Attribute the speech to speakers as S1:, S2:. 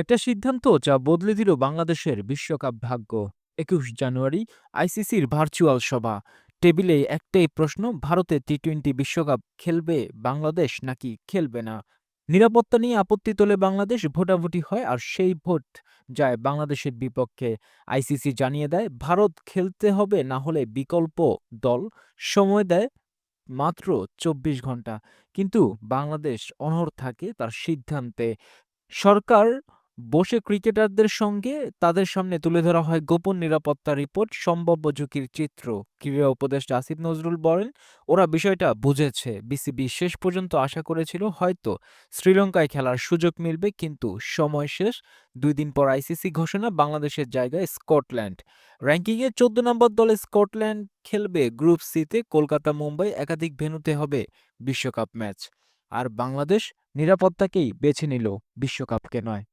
S1: একটা সিদ্ধান্ত যা বদলে দিল বাংলাদেশের বিশ্বকাপ ভাগ্য। একুশ জানুয়ারি আইসিসির ভার্চুয়াল সভা। টেবিলে একটাই প্রশ্ন, ভারতে টি টোয়েন্টি বিশ্বকাপ খেলবে বাংলাদেশ নাকি খেলবে না? নিরাপত্তা নিয়ে আপত্তি তোলে বাংলাদেশ, ভোটাভুটি হয় আর সেই ভোট যায় বাংলাদেশের বিপক্ষে। আইসিসি জানিয়ে দেয়, ভারত খেলতে হবে না হলে বিকল্প দল। সময় দেয় মাত্র চব্বিশ ঘণ্টা কিন্তু বাংলাদেশ অনড় থাকে তার সিদ্ধান্তে। সরকার বসে ক্রিকেটারদের সঙ্গে তাদের সামনে তুলে ধরা হয় গোপন নিরাপত্তা রিপোর্ট, সম্ভাব্য ঝুঁকির চিত্র। ক্রীড়া উপদেষ্টা আসিফ নজরুল বলেন, ওরা বিষয়টা বুঝেছে। বিসিবি শেষ পর্যন্ত আশা করেছিল হয়তো শ্রীলঙ্কায় খেলার সুযোগ মিলবে, কিন্তু সময় শেষ। দুই দিন পর আইসিসি ঘোষণা, বাংলাদেশের জায়গায় স্কটল্যান্ড। র্যাঙ্কিংয়ে চোদ্দ নম্বর দলে স্কটল্যান্ড খেলবে গ্রুপ সিতে। কলকাতা, মুম্বাই একাধিক ভেন্যুতে হবে বিশ্বকাপ ম্যাচ। আর বাংলাদেশ নিরাপত্তাকেই বেছে নিল বিশ্বকাপকে নয়।